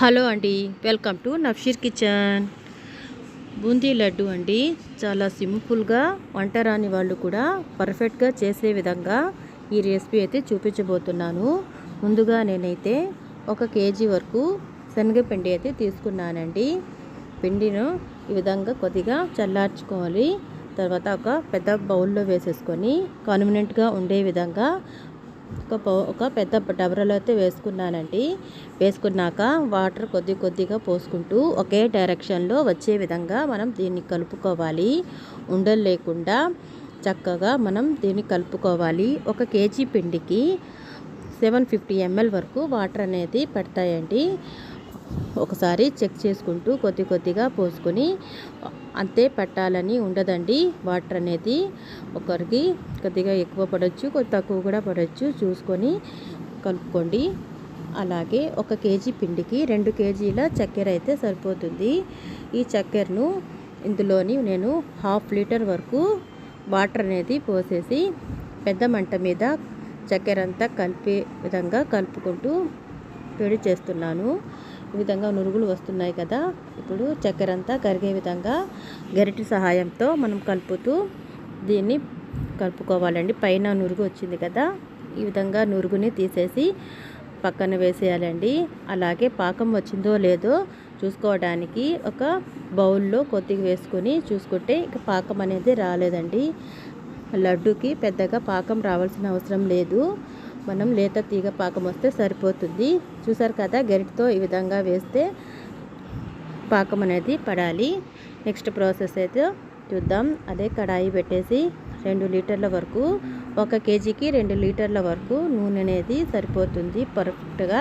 Hello అండి welcome to Nafsheer kitchen. Boondi laddu అండి చాలా సింపుల్గా వంట రాని వాళ్ళు కూడా పర్ఫెక్ట్గా చేసే విధంగా ఈ రెసిపీ అయితే చూపించబోతున్నాను. ముందుగా నేనైతే ఒక కేజీ వరకు శనగపిండి అయితే తీసుకున్నానండి. పిండిను ఈ విధంగా కొద్దిగా చల్లార్చుకోవాలి. తర్వాత ఒక పెద్ద బౌల్లో వేసేసుకొని కన్వీనెంట్గా ఉండే విధంగా ఒక పౌ ఒక పెద్ద డబరలో అయితే వేసుకున్నానండి. వేసుకున్నాక వాటర్ కొద్ది కొద్దిగా పోసుకుంటూ ఒకే డైరెక్షన్లో వచ్చే విధంగా మనం దీన్ని కలుపుకోవాలి. ఉండలు లేకుండా చక్కగా మనం దీన్ని కలుపుకోవాలి. ఒక కేజీ పిండికి సెవెన్ ఫిఫ్టీ ఎంఎల్ వరకు వాటర్ అనేది పెడతాయండి. ఒకసారి చెక్ చేసుకుంటూ కొద్ది కొద్దిగా పోసుకొని అంతే పెట్టాలని ఉండదండి. వాటర్ అనేది ఒకరికి కొద్దిగా ఎక్కువ పడవచ్చు కొద్ది తక్కువ కూడా పడవచ్చు చూసుకొని కలుపుకోండి. అలాగే ఒక కేజీ పిండికి రెండు కేజీల చక్కెర అయితే సరిపోతుంది. ఈ చక్కెరను ఇందులోని నేను హాఫ్ లీటర్ వరకు వాటర్ అనేది పోసేసి పెద్ద మంట మీద చక్కెర అంతా కలిపే విధంగా కలుపుకుంటూ వేడి చేస్తున్నాను. విధంగా నురుగులు వస్తున్నాయి కదా. ఇప్పుడు చక్కెర అంతా కరిగే విధంగా గరిటె సహాయంతో మనం కలుపుతూ దీన్ని కలుపుకోవాలండి. పైన నురుగు వచ్చింది కదా. ఈ విధంగా నురుగుని తీసేసి పక్కన వేసేయాలండి. అలాగే పాకం వచ్చిందో లేదో చూసుకోవడానికి ఒక బౌల్లో కొద్దిగా వేసుకొని చూసుకుంటే ఇక పాకం అనేది రాలేదండి. లడ్డుకి పెద్దగా పాకం రావాల్సిన అవసరం లేదు. మనం లేత తీగ పాకం వస్తే సరిపోతుంది. చూసారు కదా గరిటితో ఈ విధంగా వేస్తే పాకం అనేది పడాలి. నెక్స్ట్ ప్రాసెస్ అయితే చూద్దాం. అదే కడాయి పెట్టేసి రెండు లీటర్ల వరకు ఒక కేజీకి రెండు లీటర్ల వరకు నూనె అనేది సరిపోతుంది పర్ఫెక్ట్గా.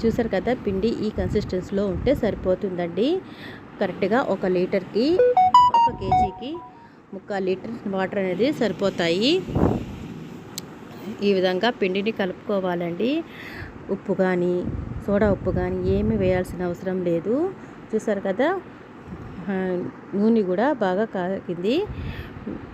చూసారు కదా పిండి ఈ కన్సిస్టెన్సీలో ఉంటే సరిపోతుందండి. కరెక్ట్గా ఒక లీటర్కి ఒక కేజీకి ముక్క లీటర్ వాటర్ అనేది సరిపోతాయి. ఈ విధంగా పిండిని కలుపుకోవాలండి. ఉప్పు కానీ సోడా ఉప్పు కానీ ఏమి వేయాల్సిన అవసరం లేదు. చూసారు కదా? నూనె కూడా బాగా కాగింది.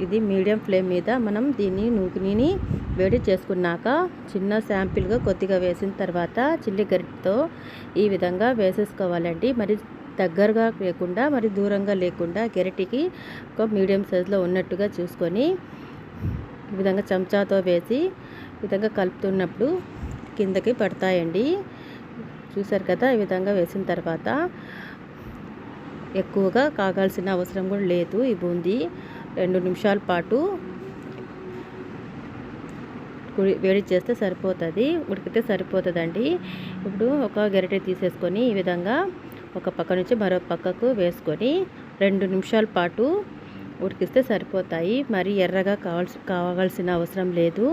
ఇది మీడియం ఫ్లేమ్ మీద మనం దీన్ని నూనెని వేడి చేసుకున్నాక చిన్న శాంపిల్గా కొద్దిగా వేసిన తర్వాత చిల్లి గరిటతో ఈ విధంగా వేసేసుకోవాలండి. మరి దగ్గరగా లేకుండా మరి దూరంగా లేకుండా గెరటికి ఒక మీడియం సైజులో ఉన్నట్టుగా చూసుకొని ఈ విధంగా చెంచాతో వేసి విధంగా కలుపుతున్నప్పుడు కిందకి పడతాయండి. చూసారు కదా ఈ విధంగా వేసిన తర్వాత ఎక్కువగా కాగాల్సిన అవసరం కూడా లేదు. ఈ బూందీ రెండు నిమిషాల పాటు వేడి చేస్తే సరిపోతుంది. ఉడికితే సరిపోతుందండి. ఇప్పుడు ఒక గరిటె తీసేసుకొని ఈ విధంగా ఒక పక్క నుంచి మరో పక్కకు వేసుకొని రెండు నిమిషాల పాటు ఉడికిస్తే సరిపోతాయి. మరి ఎర్రగా కావాల్సి కావాల్సిన అవసరం లేదు.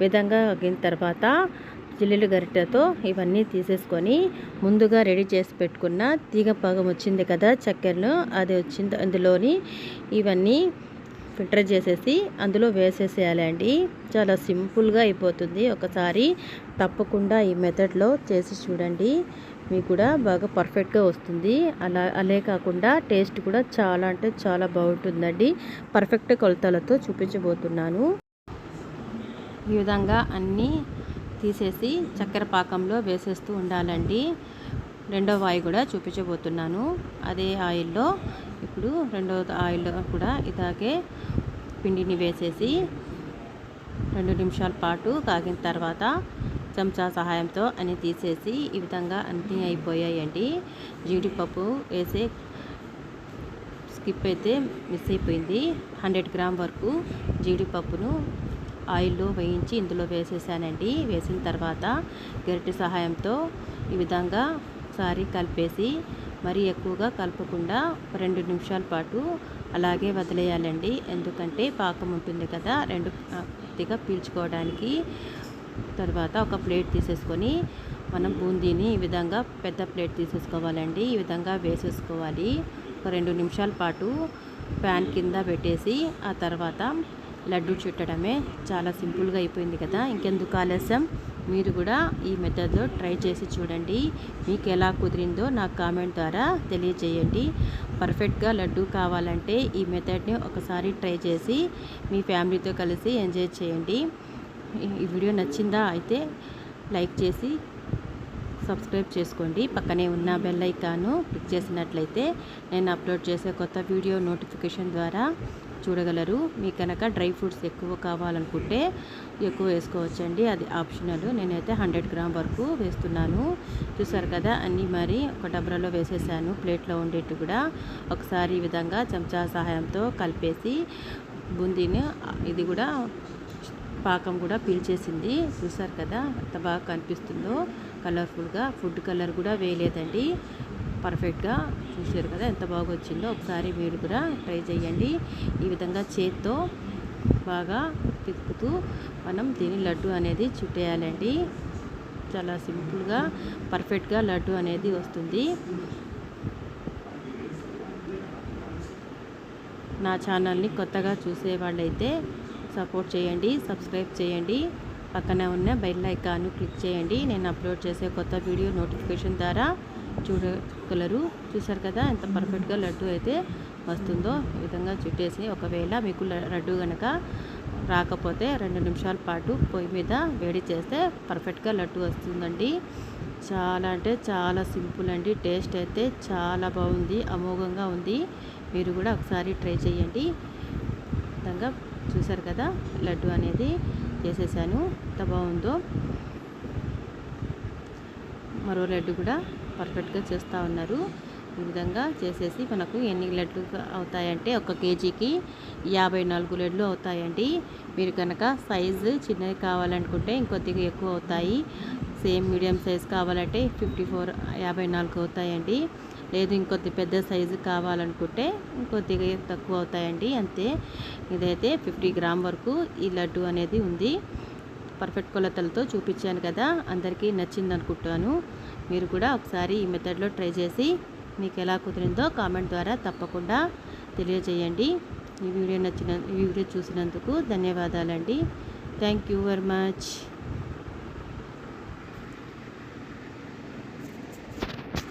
విధంగా అగిన తర్వాత చిల్లులు గరిటెతో ఇవన్నీ తీసేసుకొని ముందుగా రెడీ చేసి పెట్టుకున్న తీగ పాగం వచ్చింది కదా చక్కెరను అది వచ్చింది అందులోని ఇవన్నీ ఫిల్టర్ చేసేసి అందులో వేసేసేయాలండి చాలా సింపుల్గా అయిపోతుంది. ఒకసారి తప్పకుండా ఈ మెథడ్లో చేసి చూడండి. మీకు కూడా బాగా పర్ఫెక్ట్గా వస్తుంది. అలా అలే కాకుండా టేస్ట్ కూడా చాలా అంటే చాలా బాగుంటుందండి. పర్ఫెక్ట్ కొలతలతో చూపించబోతున్నాను. ఈ విధంగా అన్నీ తీసేసి చక్కెర పాకంలో వేసేస్తూ ఉండాలండి. రెండో ఆయిల్ కూడా చూపించబోతున్నాను. అదే ఆయిల్లో ఇప్పుడు రెండో ఆయిల్లో కూడా ఇలాగే పిండిని వేసేసి రెండు నిమిషాల పాటు కాగిన తర్వాత చెంచా సహాయంతో అని తీసేసి ఈ విధంగా అన్నీ అయిపోయాయండి. జీడిపప్పు వేసే స్కిప్ అయితే మిస్ అయిపోయింది. హండ్రెడ్ గ్రామ్ వరకు జీడిపప్పును ఆయిల్లో వేయించి ఇందులో వేసేసానండి. వేసిన తర్వాత గరిటె సహాయంతో ఈ విధంగా సారీ కలిపేసి మరీ ఎక్కువగా కలపకుండా రెండు నిమిషాల పాటు అలాగే వదిలేయాలండి. ఎందుకంటే పాకం ఉంటుంది కదా రెండు కొద్దిగా పీల్చుకోవడానికి. తర్వాత ఒక ప్లేట్ తీసేసుకొని మనం బూందీని ఈ విధంగా పెద్ద ప్లేట్ తీసేసుకోవాలండి. ఈ విధంగా వేసేసుకోవాలి. ఒక రెండు నిమిషాల పాటు ప్యాన్ కింద పెట్టేసి ఆ తర్వాత లడ్డు చుట్టడమే. చాలా సింపుల్గా అయిపోయింది కదా. ఇంకెందుకు ఆలస్యం? మీరు కూడా ఈ మెథడ్లో ట్రై చేసి చూడండి. మీకు ఎలా కుదిరిందో నాకు కామెంట్ ద్వారా తెలియజేయండి. పర్ఫెక్ట్గా లడ్డు కావాలంటే ఈ మెథడ్ని ఒకసారి ట్రై చేసి మీ ఫ్యామిలీతో కలిసి ఎంజాయ్ చేయండి. ఈ వీడియో నచ్చిందా అయితే లైక్ చేసి సబ్స్క్రైబ్ చేసుకోండి. పక్కనే ఉన్న బెల్ ఐకాను క్లిక్ చేసినట్లయితే నేను అప్లోడ్ చేసే కొత్త వీడియో నోటిఫికేషన్ ద్వారా చూడగలరు. మీకు కనుక డ్రై ఫ్రూట్స్ ఎక్కువ కావాలనుకుంటే ఎక్కువ వేసుకోవచ్చండి. అది ఆప్షనల్. నేనైతే హండ్రెడ్ గ్రామ్ వరకు వేస్తున్నాను. చూసారు కదా అన్నీ మరి ఒక డబ్రాలో వేసేసాను. ప్లేట్లో ఉండేట్టు కూడా ఒకసారి ఈ విధంగా చెంచా సహాయంతో కలిపేసి బూందీని ఇది కూడా పాకం కూడా పీల్చేసింది. చూసారు కదా ఎంత బాగా కనిపిస్తుందో. కలర్ఫుల్గా. ఫుడ్ కలర్ కూడా వేయలేదండి. పర్ఫెక్ట్గా చూసారు కదా ఎంత బాగా వచ్చిందో ఒకసారి మీరు కూడా ట్రై చేయండి ఈ విధంగా చేత్తో బాగా తిప్పుతూ మనం దీని లడ్డు అనేది చుట్టేయాలండి. చాలా సింపుల్గా పర్ఫెక్ట్గా లడ్డు అనేది వస్తుంది. నా ఛానల్ని కొత్తగా చూసే వాళ్ళైతే సపోర్ట్ చేయండి సబ్స్క్రైబ్ చేయండి. పక్కన ఉన్న బెల్ ఐకాన్ క్లిక్ చేయండి. నేను అప్లోడ్ చేసే కొత్త వీడియో నోటిఫికేషన్ ద్వారా చూడగలరు చూసారు కదా? ఎంత పర్ఫెక్ట్గా లడ్డు అయితే వస్తుందో. ఈ విధంగా చుట్టేసి ఒకవేళ మీకు లడ్డు కనుక రాకపోతే రెండు నిమిషాల పాటు పొయ్యి మీద వేడి చేస్తే పర్ఫెక్ట్గా లడ్డు వస్తుందండి. చాలా అంటే చాలా సింపుల్ అండి. టేస్ట్ అయితే చాలా బాగుంది. అమోఘంగా ఉంది. మీరు కూడా ఒకసారి ట్రై చేయండి. విధంగా చూసారు కదా? లడ్డు అనేది చేసేసాను. ఎంత బాగుందో. మరో లడ్డు కూడా పర్ఫెక్ట్గా చేస్తూ ఉన్నారు. ఈ విధంగా చేసేసి మనకు ఎన్ని లడ్లు అవుతాయంటే ఒక కేజీకి యాభై నాలుగు లడ్లు అవుతాయండి. మీరు కనుక సైజు చిన్నది కావాలనుకుంటే ఇంకొద్దిగా ఎక్కువ అవుతాయి. సేమ్ మీడియం సైజ్ కావాలంటే ఫిఫ్టీ ఫోర్ యాభై నాలుగు అవుతాయండి. లేదు ఇంకొద్ది పెద్ద సైజు కావాలనుకుంటే ఇంకొద్దిగా తక్కువ అవుతాయండి. అంతే. ఇదైతే ఫిఫ్టీ గ్రామ్ వరకు ఈ లడ్డు అనేది ఉంది. పర్ఫెక్ట్ కొలతలతో చూపించాను కదా అందరికీ నచ్చింది అనుకుంటాను మీరు కూడా ఒకసారి ఈ మెథడ్లో ట్రై చేసి మీకు ఎలా కుదిరిందో కామెంట్ ద్వారా తప్పకుండా తెలియజేయండి. ఈ వీడియో నచ్చిన ఈ వీడియో చూసినందుకు ధన్యవాదాలండి. Thank you very much.